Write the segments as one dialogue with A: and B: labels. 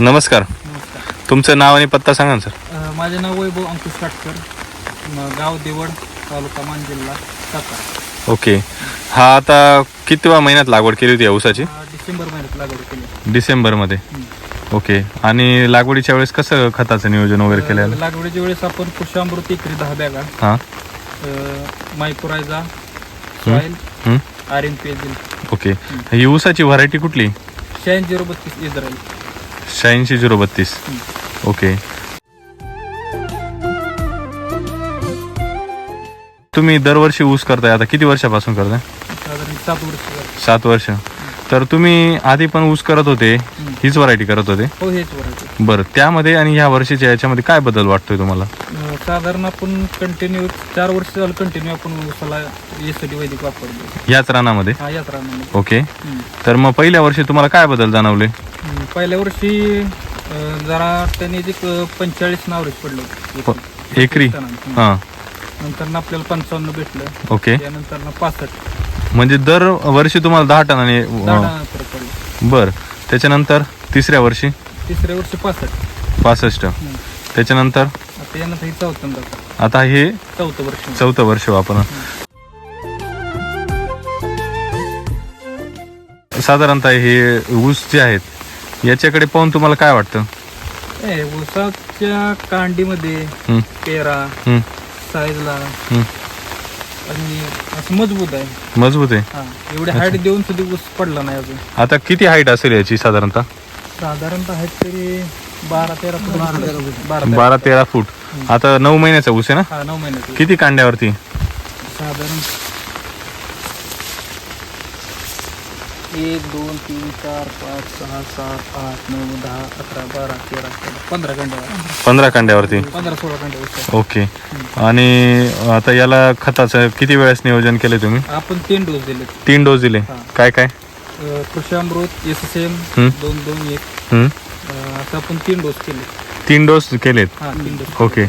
A: नमस्कार.
B: नमस्कार.
A: तुमचं नाव आणि पत्ता सांगा ना सर.
B: अ, माझे नाव वैभव अंकुश काटकर. म, गाव देवड तालुका मान जिल्हा सातारा.
A: ओके. हा आता कितव्या महिन्यात लागवड केली होती या ऊसाची?
B: अ, डिसेंबर महिन्यात लागवड केली.
A: डिसेंबरमध्ये. ओके. आणि लागवडीच्या वेळेस कसं खताचं नियोजन वगैरे
B: अ,
A: केलेलं?
B: लागवडीच्या वेळेस आपण कृषामृत इकरी दहा बॅगा
A: हां.
B: मायक्रोरायझा
A: हं?
B: R N P H
A: okay. ही ऊसाची व्हरायटी कुठली?
B: शहाऐंशी झिरो बत्तीस इस्रायल
A: शहाऐंशी झिरो बत्तीस. ओके. तुम्ही दरवर्षी ऊस करताय आता किती वर्षापासून करताय?
B: साधारण सात वर्ष झाली.
A: सात वर्ष. तर तुम्ही आधी पण ऊस करत होते हीच व्हरायटी करत होते?
B: हो हेच
A: बरं त्यामध्ये आणि ह्या वर्षीच्या याच्यामध्ये काय बदल वाटतोय तुम्हाला?
B: साधारण आपण कंटिन्यू चार वर्ष झालं कंटिन्यू आपण उसाला एस टी वैदिक वापरतो
A: ह्याच रानामध्ये?
B: हा यात्रा म्हणून
A: ओके.
B: हं.
A: तर मग पहिल्या वर्षी तुम्हाला काय बदल जाणवले?
B: हम्म, पहिल्या वर्षी अं, जरा त्यांनी जे पंचेचाळीस नावरेज पडलं होतं.
A: एकरी. हां.
B: नंतर आपल्याला पंचावन्न भेटलं.
A: ओके.
B: त्यानंतर पासष्ट.
A: म्हणजे दर वर्षी तुम्हाला दहा टनाने
B: दहा टनानं फरक पडला.
A: बर. त्याच्यानंतर तिसऱ्या वर्षी?
B: तिसऱ्या वर्षी पासष्ट.
A: पासष्ट.
B: हम्म.
A: त्याच्यानंतर?
B: आता हे
A: आता हे
B: चौथं वर्ष.
A: चौथं वर्ष वापरा साधारणतः हे ऊस जे आहेत याच्याकडे पाहून तुम्हाला काय वाटतं?
B: ए, ऊसाच्या कांडीमध्ये
A: हं,
B: पेरा
A: हं,
B: साईजला
A: हं.
B: आणि असं मजबूत आहे.
A: मजबूत आहे?
B: हा एवढे हाईट देऊन सुद्धा ऊस पडला नाही अजून.
A: आता किती हाईट असेल याची साधारणतः?
B: साधारणतः हाईट तरी बारा तेरा फूट. बारा तेरा
A: बारा तेरा फूट. आता नऊ महिन्याचा ऊस आहे ना?
B: हा नऊ महिन्याची
A: किती कांड्यावरती?
B: साधारण एक दोन तीन चार पाच सहा सात आठ नऊ दहा अकरा बारा तेरा चौदा पंधरा घंटे
A: पंधरा कांड्यावरती?
B: पंधरा सोळा घंटे
A: ओके. आणि आता याला खताचं किती वेळेस नियोजन केले तुम्ही?
B: आपण तीन डोस दिले
A: तीन डोस दिले. काय काय?
B: कृषी अमृत एस एस एम. दोन दोन एक.
A: हं?
B: असं आपण तीन डोस केले.
A: तीन डोस केलेत?
B: हा तीन डोस
A: ओके.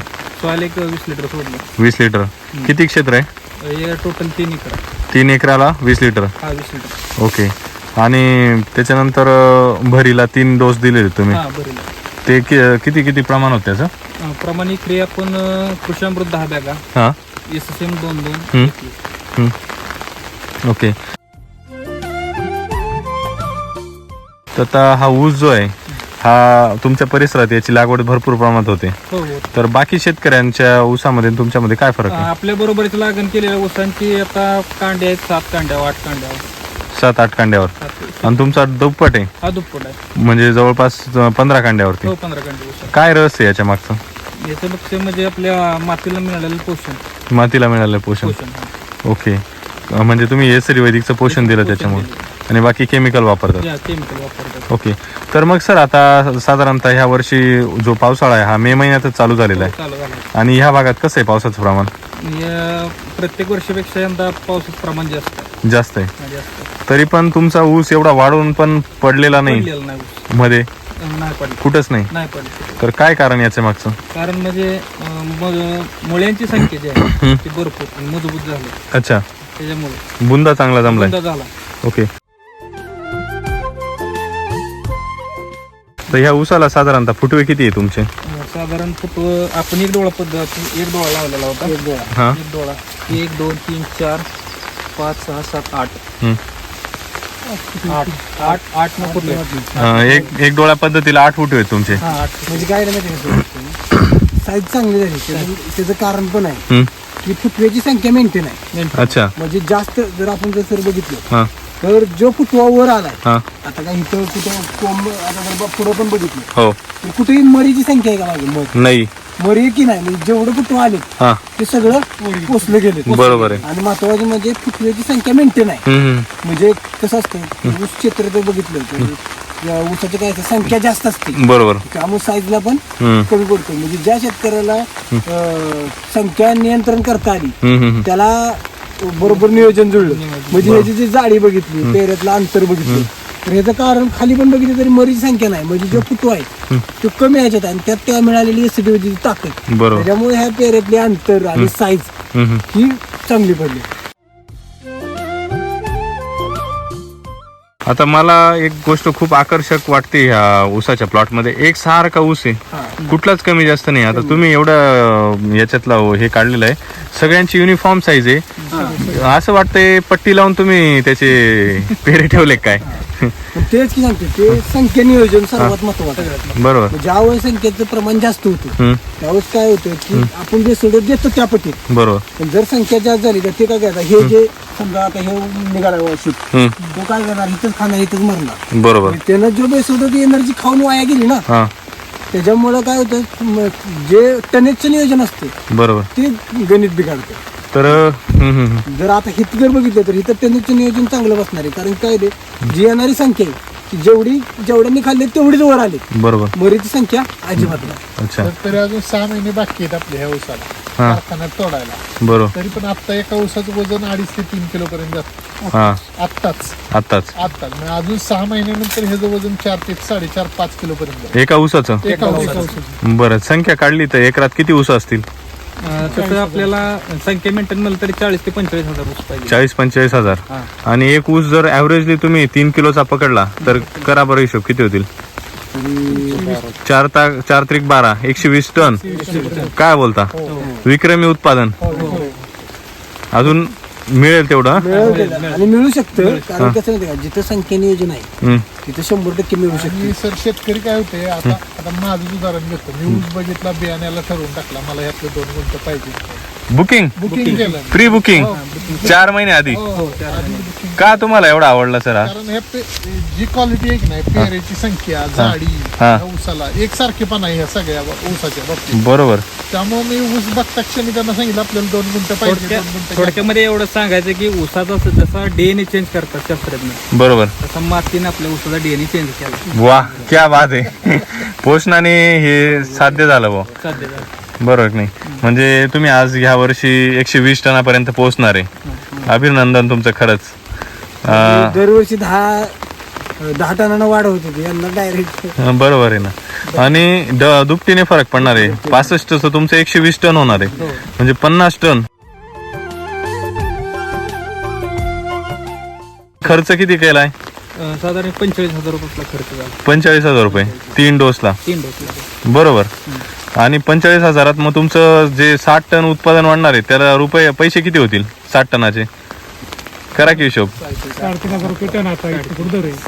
B: एक वीस लिटर सोडलं.
A: वीस लिटर. किती क्षेत्र आहे?
B: हे टोटल तीन एकर.
A: तीन एकराला वीस लिटर.
B: हा वीस लिटर.
A: ओके. आणि त्याच्यानंतर अं, भरीला तीन डोस दिले तुम्ही?
B: हा बरेल
A: ते कि- किती किती प्रमाण होतं त्याचं?
B: अं, प्रमाणित क्रिया आपण अं, कृषी अमृत दहा बॅगा.
A: हां.
B: एस एस एम दोन दोन.
A: ओके. तर आता हा ऊस जो आहे हा तुमच्या परिसरात याची लागवड भरपूर प्रमाणात होते.
B: हो हो.
A: तर बाकी शेतकऱ्यांच्या ऊसामध्ये आणि तुमच्यामध्ये काय फरक आहे?
B: आपल्या बरोबरीची लागण केलेल्या ऊसांची आता कांड्या आहेत सात कांड्या आठ कांड्या.
A: सात आठ कांड्यावर.
B: सात
A: आणि तुमचा दुप्पट आहे?
B: हा दुप्पट आहे.
A: म्हणजे जवळपास पंधरा कांड्यावरती.
B: हो पंधरा कांड्या ऊस
A: काय रस आहे याच्या मागचं?
B: आहे. याचं लक्ष म्हणजे आपल्या मातीला मिळालेलं पोषण.
A: मातीला मिळालं पोषण.
B: पोषण.
A: ओके. म्हणजे तुम्ही एसरी वैदिकचं पोषण दिलं त्याच्यामुळे. आणि बाकी केमिकल वापरतात.
B: या केमिकल वापरतात.
A: ओके तर मग सर आता साधारणतः ह्या वर्षी जो पावसाळा आहे हा मे महिन्यातच चालू झालेला आहे.
B: चालू झालं
A: आणि ह्या भागात कसं आहे पावसाचं प्रमाण?
B: या प्रत्येक वर्षापेक्षा यंदा पावसाचं प्रमाण जास्त आहे.
A: जास्त आहे.
B: जास्त आहे.
A: तरी पण तुमचा ऊस एवढा वाढून पण पडलेला नाही
B: पडलेलं नाही ऊस.
A: मध्ये?
B: अं, नाही पडलं
A: कुठंच नाही?
B: नाही पडलं
A: तर काय कारण याच्या मागचं?
B: कारण म्हणजे अं, मग मुळ्यांची संख्या जी आहे ती भरपूर मजबूत झाली.
A: अच्छा.
B: त्याच्यामुळे.
A: बुंदा चांगला जमलाय.
B: झाला.
A: ओके तर ह्या ऊसाला साधारणतः फुटवे किती आहे तुमचे?
B: साधारण फुट आपण एक डोळा पद्धत एक डोळा लावलेला होता. एक डोळा.
A: हा.
B: एक डोळा. एक दोन तीन चार पाच सहा सात आठ.
A: हम्म.
B: आठ. आठ आठ न फुटले
A: अं, एक एक डोळ्या पद्धतीला आठ फुटवे आहेत तुमचे.
B: हा आठ.
C: म्हणजे काय माहिती साईज चांगली झाली. त्याचं त्याचं कारण पण आहे.
A: हम्म.
C: की फुटव्याची संख्या मेंटेन आहे.
A: अच्छा.
C: म्हणजे जास्त जर आपण जर सर बघितलं
A: हा.
C: तर जो फुटवा वर आलाय.
A: हा.
C: आता काय इथं कुठं कोंब आता जर पुढं पण बघितलं.
A: हो.
C: तर कुठेही मरीची संख्या आहे का मागे? मर
A: नाही.
C: मरी की नाही? म्हणजे जेवढं फुटवा आले
A: हा.
C: ते सगळं पोचलं गेले.
A: बरोबर आहे.
C: आणि महत्त्वाचे म्हणजे फुटव्याची संख्या मेंटेन आहे.
A: हम्म, हम्म.
C: म्हणजे कसं असतं ऊस क्षेत्र जर बघितलं तर या ऊसाची काय असतं, संख्या जास्त असते.
A: बरोबर.
C: त्यामुळे साईजला पण
A: हम्म,
C: कमी पडतो. म्हणजे ज्या शेतकऱ्याला अं, संख्या नियंत्रण करता आली
A: हम्म, हम्म, हम्म.
C: त्याला बरोबर नियोजन जुळलं. म्हणजे ह्याची जी जाडी बघितली पेऱ्यातलं अंतर बघितलं तर ह्याचं कारण खाली पण बघितलं तरी मरीची संख्या नाही. म्हणजे जो फुटवा आहे तो कमी ह्याच्यात आहे आणि त्यात त्या मिळालेली एसिडिटीची ताकद.
A: बरोबर.
C: त्याच्यामुळे ह्या पेऱ्यातले अंतर आणि साईज. ही चांगली पडली.
A: आता मला एक गोष्ट खूप आकर्षक वाटते ह्या ऊसाच्या प्लॉटमध्ये एक सारखा ऊस आहे. कुठलाच कमी जास्त नाही. आता तुम्ही एवढं याच्यातला हे काढलेलं आहे. सगळ्यांची युनिफॉर्म साईज आहे. असं वाटतंय पट्टी लावून तुम्ही त्याचे पेरे ठेवले काय?
C: तेच की सांगते ते संख्या नियोजन सर्वात महत्वाचं.
A: बरोबर.
C: ज्यावेळेस संख्येचं प्रमाण जास्त होतं त्यावेळेस काय होतं की आपण जे सोडत देतो त्या पटीत.
A: बरोबर.
C: पण जर संख्या जास्त झाली तर ते काय करतात हे जे समजा आता हे निघाला
A: हम्म,
C: तो काय करणार? इथंच खाणार इथंच मरणार.
A: बरोबर.
C: त्यानं जो बेस होतं ती एनर्जी खाऊन वाया गेली ना त्याच्यामुळं काय होतं म- जे टनेजचं नियोजन असते
A: बरोबर.
C: ते गणित बिघडतं.
A: तर हम्म, हम्म, हम्म.
C: जर आता हित जर बघितलं तर इथं टनेजचं नियोजन चांगलं बसणार आहे. कारण काय ते जी येणारी संख्या आहे ती जेवढी जेवढ्यांनी खाल्ले तेवढीच वर आली.
A: बरोबर.
C: मरीची संख्या अजिबात नाही.
A: अच्छा.
D: तर तरी अजून सहा महिने बाकी आहेत आपल्या ह्या ऊसाला.
A: हा.
D: कारखान्यात तोडायला.
A: बरोबर.
D: तरी पण आता एका ऊसाचं वजन अडीच ते तीन किलो पर्यंत जातं.
A: हा.
D: आत्ताच.
A: आत्ताच.
D: आत्ताच. म्हणजे अजून सहा महिन्यानंतर ह्याचं वजन चार ते साडेचार पाच किलो पर्यंत.
A: एका ऊसाचं?
D: एका ऊसाचं.
A: बरं संख्या काढली तर एकरात किती ऊस असतील?
B: अं, तसं आपल्याला संख्या मेंटेन म्हणलं तरी चाळीस ते पंचेचाळीस हजार ऊस पाहिजे.
A: चाळीस पंचेचाळीस हजार.
B: हा.
A: आणि एक ऊस जर ऍव्हरेजली तुम्ही तीन किलोचा पकडला तर करा बरं हिशोब किती होतील? चार ता चार त्रिक बारा एकशे वीस टन. काय बोलता? विक्रमी उत्पादन. अजून मिळेल तेवढं?
C: मिळेल त्याला. आणि मिळू शकतं कारण कसं माहिती का जिथं संख्या नियोजन आहे. तिथं शंभर टक्के मिळू शकतं.
D: आणि सर शेतकरी काय होते आता आता माझं उदाहरण घेतो मी ऊस बघितला बियाण्याला ठरवून टाकला मला ह्यातलं दोन गुंठ पाहिजे.
A: बुकिंग
D: बुकिंग केलं.
A: प्री बुकिंग चार महिने आधी.
D: हो,
A: का तुम्हाला एवढा आवडला सर हा?
D: कारण हे पे- जी क्वालिटी आहे की नाही पेरेची संख्या जाडी
A: हा.
D: या ऊसाला एकसारखेपणा आहे ह्या सगळ्या ऊसाच्या बाबतीत.
A: बरोबर.
D: त्यामुळे मी ऊस बघता क्षणी त्यांना सांगितलं आपल्याला दोन गुंठ पाहिजे
B: थोडक्या-
D: दोन गुंठ घ्या.
B: थोडक्यामध्ये एवढं सांगायचं की ऊसाचा स- जसा डीएनए चेंज करतात शास्त्रज्ञ
A: बरोबर.
B: तसा मातीने आपल्या ऊसाचा डीएनए चेंज केला.
A: वा क्या बात आहे. पोषणाने हे साध्य झालं भाऊ.
B: साध्य झालं.
A: बरोबर की नाही? म्हणजे तुम्ही आज ह्या वर्षी एकशे वीस टनापर्यंत पोहोचणार आहे. अभिनंदन तुमचं खरंच. अं,
C: दरवर्षी दहा दहा टनानं वाढ होत डायरेक्ट
A: बरोबर आहे ना. आणि ड- दुपटीने फरक पडणार आहे. पासष्ट तुमचं एकशे वीस टन होणार आहे. म्हणजे पन्नास टन. खर्च किती केलाय?
B: साधारण पंचेचाळीस हजार खर्च झाला.
A: पंचेचाळीस हजार रुपये. तीन डोसला.
B: तीन डोसला.
A: बरोबर. आणि पंचेचाळीस हजारात मग तुमचं जे साठ टन उत्पादन वाढणार आहे त्याला रुपये पैसे किती होतील साठ टनाचे? करा की हिशोब.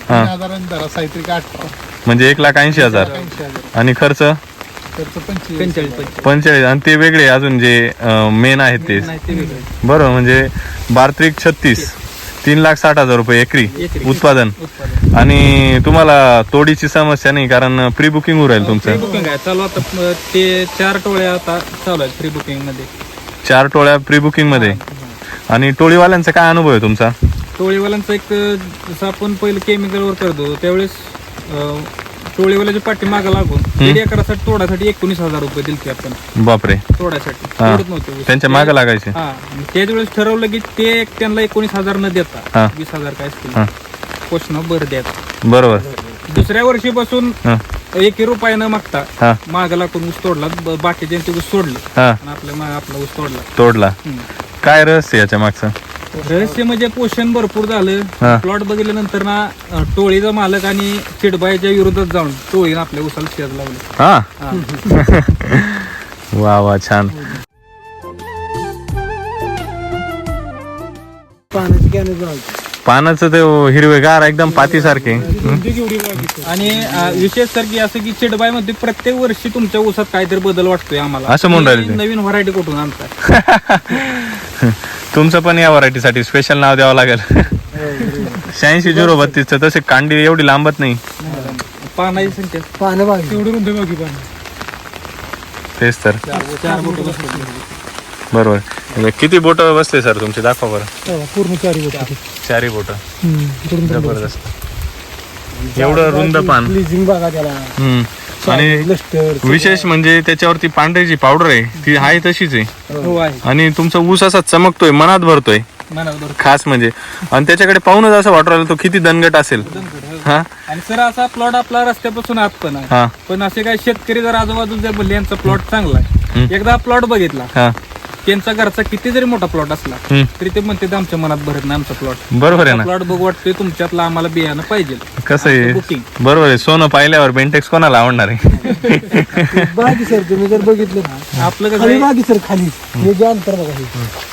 A: हा.
D: साधारण दरा साहित्रिक अठरा
A: म्हणजे एक लाख ऐंशी हजार.
D: ऐंशी हजार
A: आणि खर्च?
B: पंचेचाळीस. पंचेचाळीस
A: पंचेचाळीस आणि ते वेगळे अजून जे मेन आहेत ते.
B: नाही ते वेगळं.
A: बरोबर म्हणजे बारत्रिक छत्तीस. तीन लाख साठ हजार रुपये एकरी
B: एकरी.
A: उत्पादन.
B: उत्पादन.
A: आणि तुम्हाला तोडीची समस्या नाही कारण प्री बुकिंग होऊ राहील तुमचं.
B: बुकिंग आहे. चालू आता अं, ते चार टोळ्या आता चालू आहेत फ्री बुकिंगमध्ये.
A: चार टोळ्या प्री बुकिंगमध्ये आणि टोळीवाल्यांचा काय अनुभव आहे तुमचा?
B: टोळीवाल्यांचं एक अं, जसं आपण पहिलं केमिकलवर करतो त्यावेळेस अं, टोळीवाल्याची पाठी मागं लागून दीड एकरासाठी तोडासाठी एकोणीस हजार रुपये दिलते आपण.
A: बापरे.
B: तोडासाठी.
A: हा.
B: तोडत नव्हते ऊस.
A: त्यांच्या मागं लागायचे.
B: हा. आणि त्याच वेळेस ठरवलं की ते एक त्यांना एकोणीस हजार न देता. वीस हजार काय असतील.
A: हा.
B: पोषण भर द्यायचा.
A: बरोबर.
B: दुसऱ्या वर्षीपासून
A: हा.
B: एक रुपया न मागता
A: हा.
B: माग लागून ऊस तोडला. ब- बाकीच्यांचे ऊस सोडले.
A: हा.
B: आणि आपल्या मागं आपला ऊस तोडला.
A: तोडला.
B: हम्म.
A: काय रहस्य याच्या मागचं?
B: रहस्य म्हणजे पोषण भरपूर
A: हा.
B: झालं प्लॉट बघितल्यानंतर ना अं, टोळीचा मालक आणि चिडबाईच्या विरोधात जाऊन टोळीनं आपल्या उसाला शेत लावले.
A: हा. वा वा छान.
C: पाण्याची कॅन
A: पानाचं ते हिरवेगार एकदम पातीसारखे.
B: आणि अं, विशेष तर की असं की चिडबाई मध्ये प्रत्येक वर्षी तुमच्या ऊसात काहीतरी बदल वाटतोय आम्हाला.
A: असं म्हणून राहिले
B: तुम्ही
A: ते.
B: नवीन व्हरायटी कुठून आणताय?
A: तुमचं पण या व्हरायटीसाठी स्पेशल नाव द्यावं लागेल. शहाऐंशी झिरो बत्तीसचं तसे कांडी एवढी लांबत नाही.
B: पानाची संख्या.
C: पानं बागी.
A: तेच तर.
B: चार बोट बसतात.
A: बरोबर. म्हणजे किती बोट बसते सर तुमचे? दाखवा बरं.
C: पूर्ण चारी
A: चारी. बोट. जबरदस्त. एवढं रुंद पान.
C: प्लीजिंग बघा त्याला.
A: हम्म. आणि विशेष म्हणजे त्याच्यावरती पांढरी जी पावडर आहे ती आहे तशीच आहे.
B: हो आहे.
A: आणि तुमचा ऊस असा चमकतोय मनात भरतोय.
B: बरोबर
A: खास म्हणजे. आणि त्याच्याकडे पाहूनच असं वाटू राहिलं तो किती दणगट असेल. हा.
B: आणि सर असा प्लॉट आपला रस्त्यापासून आत पण आहे.
A: हा.
B: पण असे काही शेतकरी जर बोलले यांचा प्लॉट चांगला आहे. एकदा प्लॉट बघितला.
A: हा.
B: त्यांचा घरचा किती जरी मोठा प्लॉट असला
A: हम्म.
B: तरी ते म्हणते ते आमच्या मनात भरत नाही आमचा प्लॉट
A: बरोबर आहे ना?
B: प्लॉट बघ वाटतोय तुमच्यातला आम्हाला बियाणं पाहिजे.
A: कसं आहे?
B: बुकिंग
A: बरोबर आहे. सोनं पाहिल्यावर बेंटेक्स कोणाला आवडणार आहे?
C: बागी सर तुम्ही जर बघितलं ना
B: आपलं कसं
C: खाली
B: आहे,
C: बागी सर खाली. हे जे अंतर बघा हे.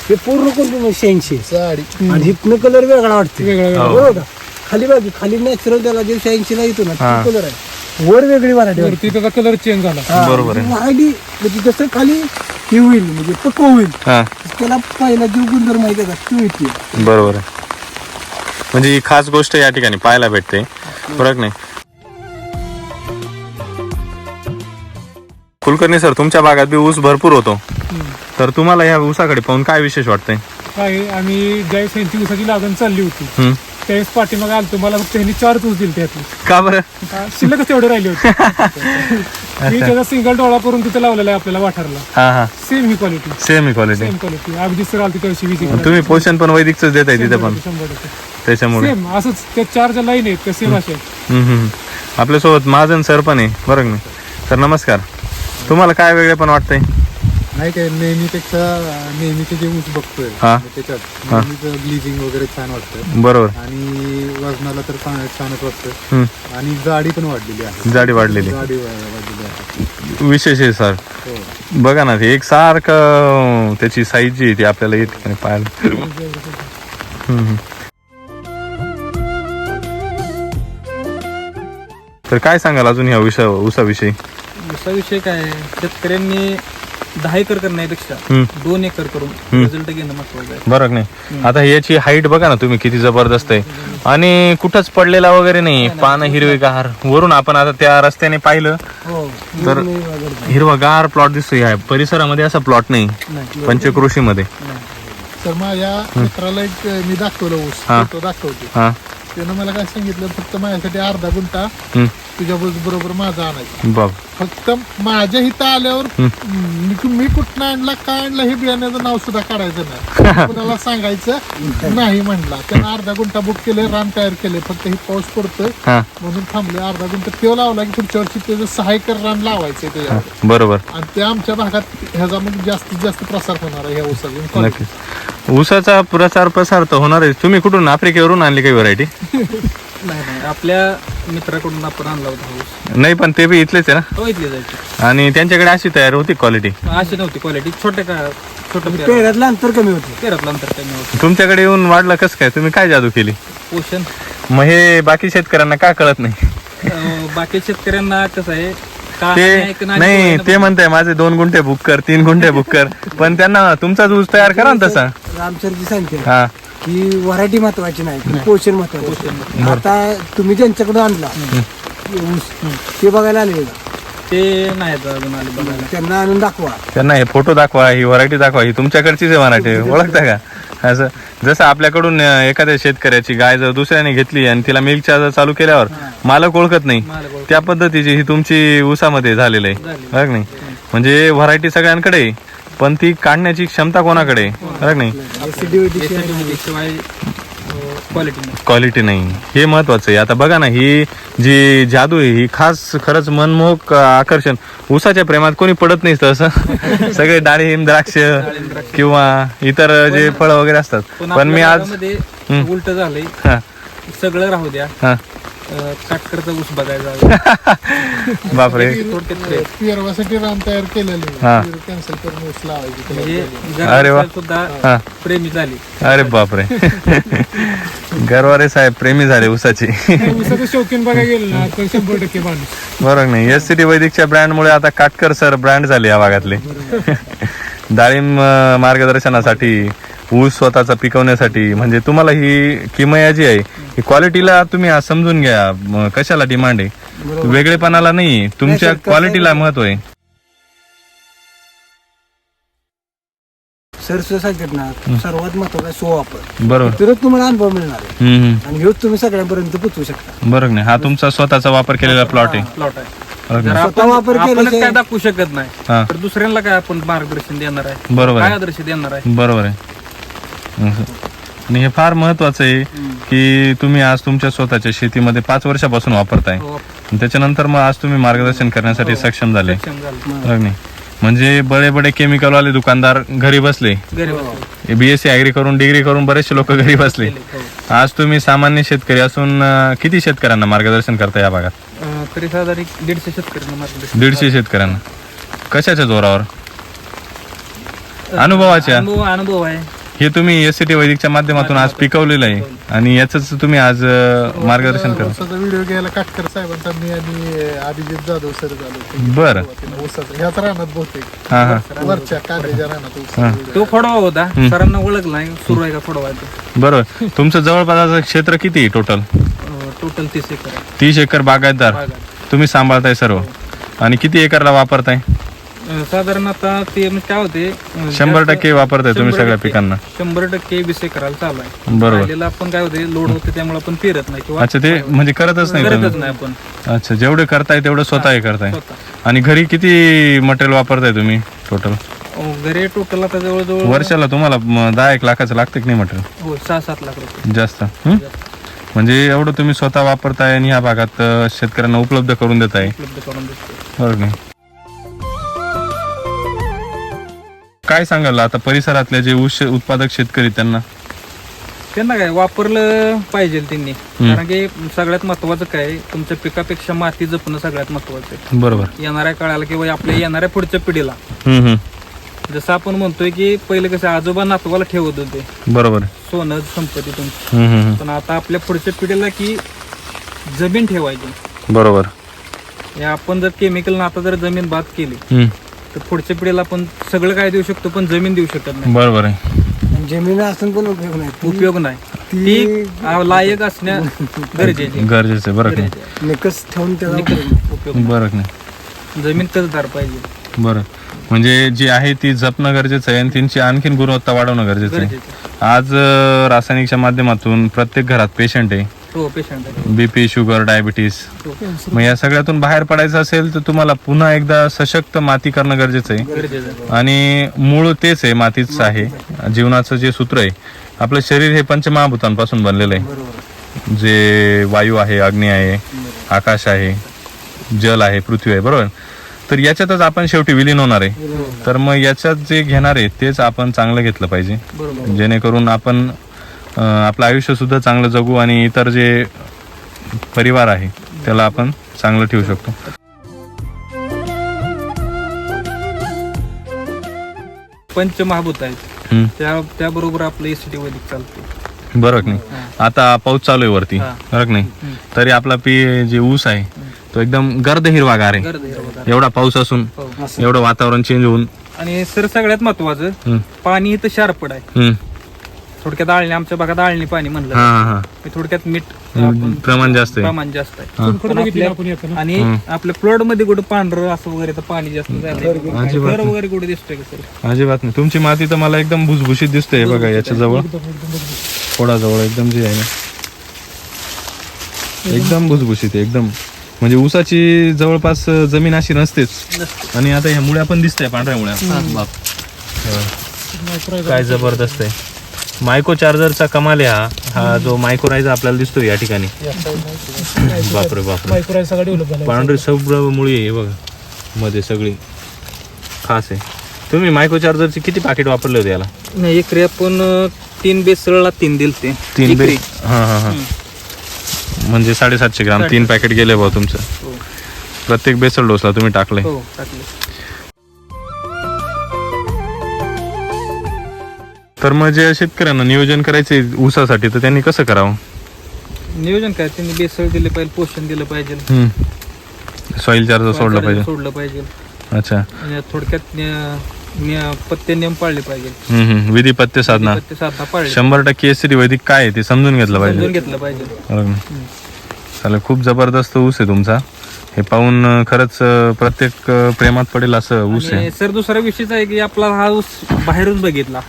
C: हे पूर्ण कोणतं शहाऐंशी.
D: साडी.
C: आणि हिथनं कलर वेगळा वाटतो
B: वेगळा
C: बरोबर का? खाली बागी खाली नॅचरल त्याला जे शहाऐंशी ला येतो ना कलर आहे. वर वेगळी व्हरायटी
B: वरती त्याचा कलर चेंज झाला.
A: बरोबर आहे.
C: म्हणजे जसं खाली हे होईल म्हणजे पक्व होईल.
A: हा.
C: त्याला पहिला जीव गुंजर माहिती आहे का? तो येते
A: बरोबर आहे. म्हणजे ही खास गोष्ट या ठिकाणी पाहायला भेटते. फरक नाही. कुलकर्णी सर तुमच्या भागात बी ऊस भरपूर होतो. तर तुम्हाला या ऊसाकडे पाहून काय विशेष वाटतंय?
E: काय आम्ही यांची ऊसाची लागण चालली होती. त्यावेळेस पाठीमाग आलतो मला फक्त ह्यांनी चार ऊस दिले त्यातले
A: का बरं?
E: शिल्लकच तेवढे राहिले होते. मी त्याचा सिंगल डोळा करून तिथे लावलेला आहे आपल्याला वाठारला.
A: हा हा.
E: सेम ही क्वालिटी
A: सेम
E: सेम क्वालिटी अगदी सर आलती त्याविषयी विजिट
A: तुम्ही पोषण पण वैदिकच देत आहे तिथे पण.
E: शंभर टक्के
A: त्याच्यामुळे.
E: सेम असंच त्या चार ज्या लाईन आहेत त्या सेम अशा आहेत.
A: हम्म, हम्म. आपल्यासोबत महाजन सर पण आहे बरं का नाही? सर नमस्कार. तुम्हाला काय वेगळे पण वाटतंय?
D: नाही काय नेहमीपेक्षा नेहमीचे जे ऊस बघतोय
A: हा.
D: म्हणजे त्याच्यात नेहमीच ग्लिजिंग वगैरे छान वाटतं
A: बरोबर.
D: आणि वजनाला तर छान- छानच वाटतं. आणि जाडी पण वाढलेली आहे.
A: जाडी वाढलेली.
D: जाडी वा- वाढलेली आहे.
A: विशेष आहे सर
D: हो.
A: बघा ना ते एक सारखं त्याची साईज जी आहे ती आपल्याला या ठिकाणी पाहायला हम्म. तर काय सांगाल अजून ह्या विषय ऊसाविषयी?
B: दुसरा विषय काय? आहे, शेतकऱ्यांनी दहा एकर करण्यापेक्षा. दोन एकर करून रिझल्ट घेणं महत्वाचं आहे.
A: बरं नाही? आता याची हाईट बघा ना तुम्ही किती जबरदस्त आहे. आणि कुठंच पडलेला वगैरे नाही पानं हिरवेगार. वरून आपण आता त्या रस्त्याने पाहिलं
C: हो
A: तर हिरवागार प्लॉट दिसतो या परिसरामध्ये असा प्लॉट नाही पंचकृषीमध्ये
D: तर माझ्या मित्राला एक मी दाखवलं ऊस. तो दाखवतो
A: हा.
D: त्यानं मला काय सांगितलं फक्त माझ्यासाठी अर्धा गुंठा. तुझ्या बरोबर माझा आणायचा. फक्त माझ्या इथं आल्यावर मी मी कुठनं आणला काय आणला हे बियाण्याचं नाव सुद्धा काढायचं नाही. कुणाला सांगायचं नाही म्हणला. त्यानं अर्धा गुंठा बुक केले रान तयार केले फक्त हे पाऊस पडतोय.
A: हा.
D: म्हणून थांबले अर्धा गुंठा तेव लावला की पुढच्या वर्षी त्याचं सहा एकर रान लावायचंय त्याच्यावर.
A: बरोबर.
D: आणि ते आमच्या भागात ह्याचा मग जास्तीत जास्त प्रसार होणार आहे ह्या
A: नक्कीच. ऊसाचा प्रसार प्रसार तर होणार आहे तुम्ही कुठून? आफ्रिकेवरून आणली काही व्हरायटी
B: नाही नाही. आपल्या मित्राकडून आपण आणला होता हा
A: नाही पण ते बी इथलेच आहे
B: तो इथले जायचे
A: ना आणि त्यांच्याकडे अशी तयार होती क्वालिटी
B: अशी नव्हती क्वालिटी छोटे का छोटं
C: पेऱ्यातलं अंतर कमी होते.
B: तेरातलं अंतर कमी होतं.
A: तुमच्याकडे येऊन वाढलं कसं काय? तुम्ही काय जादू केली?
B: पोषण.
A: मग हे बाकी शेतकऱ्यांना का कळत नाही?
B: अं, बाकी शेतकऱ्यांना कसं आहे का
A: ते
B: ऐकणं आणि
A: नाही ते म्हणताय माझे दोन गुंठे बुक कर तीन गुंठे बुक कर. पण त्यांना तुमचाच ऊस तयार करा ना तसा.
C: रामसरची सांगते
A: हा.
C: की व्हरायटी महत्वाची नाही पोषण महत्वाचं. आता तुम्ही ज्यांच्याकडे आणला ऊस ते बघायला आले?
B: ते नाहीत अजून आले बघायला.
C: त्यांना आणून दाखवा.
A: त्यांना हे फोटो दाखवा ही व्हरायटी दाखवा ही तुमच्याकडचीच आहे मराठी ओळखता का? असं जसं आपल्याकडून एखाद्या शेतकऱ्याची गाय जर दुसऱ्याने घेतली आणि तिला मिल्क चार्जर चालू केल्यावर मालक ओळखत नाही. त्या पद्धतीची ही तुमची ऊसामध्ये झालेलं आहे. का नाही? म्हणजे व्हरायटी सगळ्यांकडे आहे, पण ती काढण्याची क्षमता कोणाकडे? नाही.
B: क्वालिटी नाही.
A: हे महत्वाचं आहे. आता बघा ना ही जी जादू आहे ही खास खरंच मनमोहक आकर्षण. ऊसाच्या प्रेमात कोणी पडत नाही तसं सगळे डाळिंब द्राक्ष किंवा इतर जे फळ वगैरे असतात. पण मी आज
B: उलट झालंय.
A: हा,
B: सगळं राहू द्या.
A: हा.
B: काटकरचा ऊस बघायचा.
A: बापरे.
D: पेरवासाठी रान तयार केलेलं.
A: हा.
D: कॅन्सल करून ऊस लावायची.
B: म्हणजे
A: अरे वा.
B: सुद्धा
A: हा.
B: प्रेमी झाली.
A: अरे बापरे. गरवारे साहेब प्रेमी झाले ऊसाची.
E: ऊसाचं शौकीन बघायला गेलं ना तर शंभर टक्के माणूस.
A: बरोबर नाही. एस सी टी वैदिकच्या ब्रँडमुळे आता काटकर सर ब्रँड झाले या भागातले. डाळिंब मार्गदर्शनासाठी ऊस स्वतःचा पिकवण्यासाठी? म्हणजे तुम्हाला ही किमया जी आहे ही क्वालिटीला तुम्ही आज समजून घ्या. कशाला डिमांड आहे? वेगळेपणाला नाही तुमच्या क्वालिटीला महत्त्व आहे.
C: ना सर्वात महत्त्वाचा सुवापर.
A: बरोबर.
C: तरच तुम्हाला अनुभव मिळणार आहे. आणि तुम्ही सगळ्यांपर्यंत पोचवू शकता.
A: बरोबर नाही? हा तुमचा स्वतःचा वापर केलेला प्लॉट आहे.
B: प्लॉट आहे.
A: बरोबर
B: जर आपण
C: वापर
B: आपणच
C: केल्याशिवाय-
B: काय दाखवू शकत नाही.
A: हा.
B: तर दुसऱ्यांना काय आपण मार्गदर्शन देणार आहे?
A: बरोबर
B: काय
A: आहे
B: आदर्श देणार आहे?
A: बरोबर आहे. आणि हे फार महत्वाचं आहे की तुम्ही आज तुमच्या स्वतःच्या शेतीमध्ये पाच वर्षापासून वापरताय.
B: हो,
A: आणि त्याच्यानंतर मग आज तुम्ही मार्गदर्शन करण्यासाठी सक्षम झाले.
B: सक्षम झालं.
A: बरोबर नाही म्हणजे बडे बडे केमिकल वाले दुकानदार घरी बसले. बीएससी ऍग्री करून डिग्री करून बरेचसे लोक घरी बसले.
B: हो.
A: आज तुम्ही सामान्य शेतकरी असून अं, किती शेतकऱ्यांना मार्गदर्शन करता या भागात?
B: अं, तरी साधारण एक दीडशे शेतकऱ्यांना मार्गदर्शन
A: दीडशे शेतकऱ्यांना. कशाच्या जोरावर? अनुभवाच्या?
B: अनुभव अनुभव आहे.
A: हे तुम्ही एस सी टी वैदिकच्या माध्यमातून आज पिकवलेलं आहे. आणि याच तुम्ही आज अं, मार्गदर्शन करा.
D: ऊसाचा व्हिडिओ घ्यायला काटकर साहेबांचा मी आणि अभिजित जाधव सर झालो
A: बर.
D: ऊसाचा ह्याच रानात बहुतेक.
A: हा हा.
D: वरच्या कांद्याच्या ऊस
B: तो खोडवा होता. सरांना ओळख नाही. सुरू आहे का खोडवा
A: बरोबर. तुमचं जवळपासचं क्षेत्र किती आहे टोटल
B: टोटल तीस एकर आहे.
A: तीस एकर बागायतदार. तुम्ही सांभाळताय सर्व. आणि किती एकरला वापरताय?
B: अं, साधारण आता ते म्हणजे काय होते अं,
A: शंभर टक्के वापरताय तुम्ही सगळ्या पिकांना.
B: शंभर टक्के वीस एकराला चालू आहे.
A: बरोबर.
B: राहिलेलं आपण काय होते लोड होते त्यामुळे आपण पेरत नाही किंवा
A: अच्छा ते म्हणजे करतच नाही
B: करतच
A: तुम्ही
B: नाही आपण.
A: अच्छा जेवढे करताय तेवढं स्वतः करताय.
B: स्वतः.
A: आणि घरी किती मटेरियल वापरताय तुम्ही टोटल
B: घरी टोटल आता जवळजवळ
A: वर्षाला तुम्हाला म, दहा एक लाखाचं लागतं की नाही मटेरियल?
B: हो सहा सात लाख रुपये.
A: जास्त. हं? म्हणजे एवढं तुम्ही स्वतः वापरताय आणि ह्या भागात अं, शेतकऱ्यांना उपलब्ध करून देताय.
B: उपलब्ध करून देतो
A: बरोबर नाही? काय सांगाल आता परिसरातले जे ऊस उत्पादक शेतकरी त्यांना?
B: त्यांना काय वापरलं पाहिजे त्यांनी. कारण की सगळ्यात महत्वाचं काय तुमच्या पिकापेक्षा माती जपणं सगळ्यात महत्वाचं आहे.
A: बरोबर.
B: येणाऱ्या काळाला किंवा आपल्या येणाऱ्या पुढच्या पिढीला.
A: हम्म हम्म.
B: जसं आपण म्हणतोय की पहिले कसं आजोबा नातवाला ठेवत होते.
A: बरोबर.
B: सोनं संपत्ती तुमची.
A: हम्म हम्म
B: पण आता आपल्या पुढच्या पिढीला की जमीन ठेवायची.
A: बरोबर.
B: हे आपण जर केमिकल आता जर जमीन बाद केली
A: हम्म.
B: तर पुढच्या पिढीला आपण सगळं काय देऊ शकतो पण जमीन देऊ शकत नाही.
A: बरोबर आहे.
C: जमीन असून पण उपयोग नाही. ती
B: उपयोग नाही. ती लायक असण्या गरजेचे.
A: गरजेचं आहे बरं का? नाही
C: निकस ठेवून त्याला उपयोग नाही.
B: उपयोग
A: बरं का नाही?
B: जमीन कसदार पाहिजे.
A: बरं. म्हणजे जी आहे ती जपणं गरजेचं आहे आणि त्यांची आणखीन गुणवत्ता वाढवणं गरजेचं आहे.
B: गरजेचं
A: आज अं, रासायनिकच्या माध्यमातून प्रत्येक घरात पेशंट आहे.
B: हो पेशंट आहे
A: बीपी शुगर डायबिटीस मग या सगळ्यातून बाहेर पडायचं असेल तर तुम्हाला पुन्हा एकदा सशक्त माती करणं गरजेचं आहे.
B: गरजेचं आहे.
A: आणि मूळ तेच आहे मातीच आहे. जीवनाचं जे सूत्र आहे आपलं शरीर हे पंचमहाभूतांपासून बनलेलं आहे. जे वायू आहे अग्नी आहे आकाश आहे जल आहे पृथ्वी आहे बरोबर? तर याच्यातच आपण शेवटी विलीन होणार आहे. तर मग याच्यात जे घेणार आहे तेच आपण चांगलं घेतलं पाहिजे.
B: बरोबर.
A: जेणेकरून आपण आपलं आयुष्य सुद्धा चांगलं जगू आणि इतर जे परिवार आहे त्याला आपण चांगलं ठेवू शकतो.
B: पंचमहाभूत आहेत.
A: हम्म.
B: त्या त्याबरोबर आपलं एसीटी वैदिक चालते
A: बरं की नाही? आता पाऊस चालू आहे वरती.
B: हा.
A: बरं की नाही? तरी आपला पी जे ऊस आहे तो एकदम गर्द हिरवागार आहे. एवढा पाऊस असून
B: हो.
A: एवढं वातावरण चेंज होऊन.
B: आणि सर सगळ्यात महत्वाचं
A: हम्म,
B: पाणी इथं शार्पड आहे.
A: हम्म.
B: थोडक्यात आळणी आमच्या भागात आळणी पाणी म्हणलं
A: हा हा हा.
B: थोडक्यात मीठ आपण
A: प्रमाण जास्त आहे.
B: प्रमाण जास्त आहे. आणि आपल्या प्लॉटमध्ये कुठं पांढरं असं वगैरे तर पाणी जास्त झालं
A: अजिबात
B: घर वगैरे कुठे दिसतंय का सर?
A: अजिबात नाही. तुमची माती तर मला एकदम भुसभुशीत दिसते बघा याच्या जवळ. थोडा जवळ एकदम जी आहे ना एकदम भुसभुशीत आहे एकदम. म्हणजे ऊसाची जवळपास जमीन अशी नसतेच. आणि आता ह्या मुळ्या पण दिसत आहे पांढऱ्या मुळ्या. बाप. हो. काय जबरदस्त आहे. मायको चार्जरचा कमाल आहे हा. हा जो मायकोरायझर आपल्याला दिसतो या ठिकाणी. बापरे बापरे.
E: मायक्रोराईज सगळं डेव्हलप झालं
A: पांढरी सब्र मुळी आहे बघा मध्ये सगळी. खास आहे. तुम्ही मायक्रो चार्जरची किती पाकिट वापरले होते याला?
B: नाही एकरी आपण तीन बेसळला तीन दिल ते.
A: तीन बे हा हा हा. म्हणजे साडेसातशे ग्राम तीन पॅकेट गेले भाऊ तुमचं.
B: हो.
A: प्रत्येक बेसल डोसला तुम्ही टाकले
B: हो टाकले
A: तर मग जे शेतकऱ्यांना नियोजन करायचे ऊसासाठी तर त्यांनी कसं करावं?
B: नियोजन काय? त्यांनी बेसळ दिले पाहिजे पोषण दिलं पाहिजे.
A: सॉइल चार्जर सोडलं पाहिजे.
B: सोडलं पाहिजे.
A: अच्छा.
B: आणि थोडक्यात नि- पथ्य नियम पाळले पाहिजे.
A: हम्म, हम्म. विधी पत्ते साधना.
B: पथ्य साधना पाळले.
A: शंभर टक्के एस वैदिक काय आहे ते समजून घेतलं पाहिजे.
B: समजून घेतलं पाहिजे.
A: बरोबर. ना? चालेल खूप जबरदस्त ऊस आहे तुमचा. हे पाहून अं, खरंच अं, प्रत्येक अं, प्रेमात पडेल असं ऊस आहे.
B: आणि सर दुसरा विषयच आहे की आपला हा ऊस बाहेरून बघितला.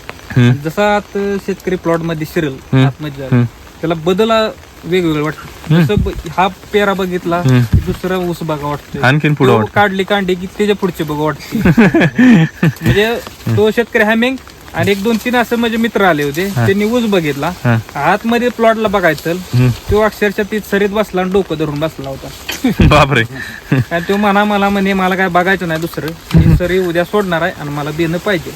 B: जसा आत शेतकरी प्लॉटमध्ये शिरेल. आतमध्ये जाईल, त्याला बदल वेगवेगळं वाटतं जसं ब- हा पेरा बघितला की दुसरा ऊस बघा वाटतोय.
A: आणखीन पुढं वाटतं.
B: काढली कांडी की त्याच्या पुढचे बघा वाटते म्हणजे तो शेतकरी हॅमिंग आणि एक दोन तीन असं माझे मित्र आले होते. त्यांनी ऊस बघितला.
A: हा.
B: आतमध्ये प्लॉटला बघायचं
A: हम्म.
B: तो अक्षरशः ती सरीत बसला आणि डोकं धरून बसला होता.
A: बापरे.
B: आणि तो म्हणा मला म्हणे मला काय बघायचं नाही दुसरं. ही सरी उद्या सोडणार आहे आणि मला देणं पाहिजे.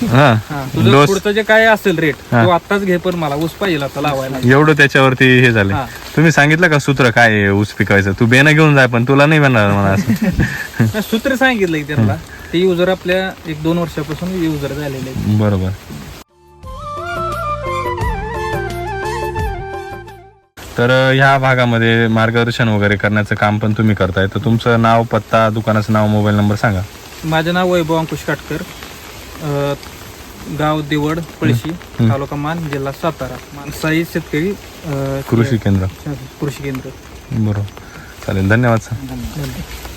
A: हा.
B: तुझं पुढचं जे काय असेल रेट तो आत्ताच घे पण मला ऊस पाहिजे आता लावायला.
A: एवढं त्याच्यावरती हे झालं
B: हा.
A: तुम्ही सांगितलं का सूत्र काय आहे ऊस पिकायचं तू बेनं घेऊन जाय पण तुला नाही बनणार मला असं.
B: नाही, सूत्र सांगितलं की त्यांना. ते युजर आपल्या एक दोन वर्षापासून युजर झालेले आहेत.
A: बरोबर. तर अं, ह्या भागामध्ये मार्गदर्शन वगैरे करण्याचं काम पण तुम्ही करताय. तर तुमचं नाव पत्ता दुकानाचं नाव मोबाईल नंबर सांगा.
B: माझं नाव वैभव अंकुश काटकर. अं, गाव देवड पळशी तालुका मान जिल्हा सातारा. माणसाई शेतकरी अं,
A: कृषी केंद्र.
B: कृषी केंद्र.
A: बरोबर. चालेल. धन्यवाद सर.
B: धन्यवाद.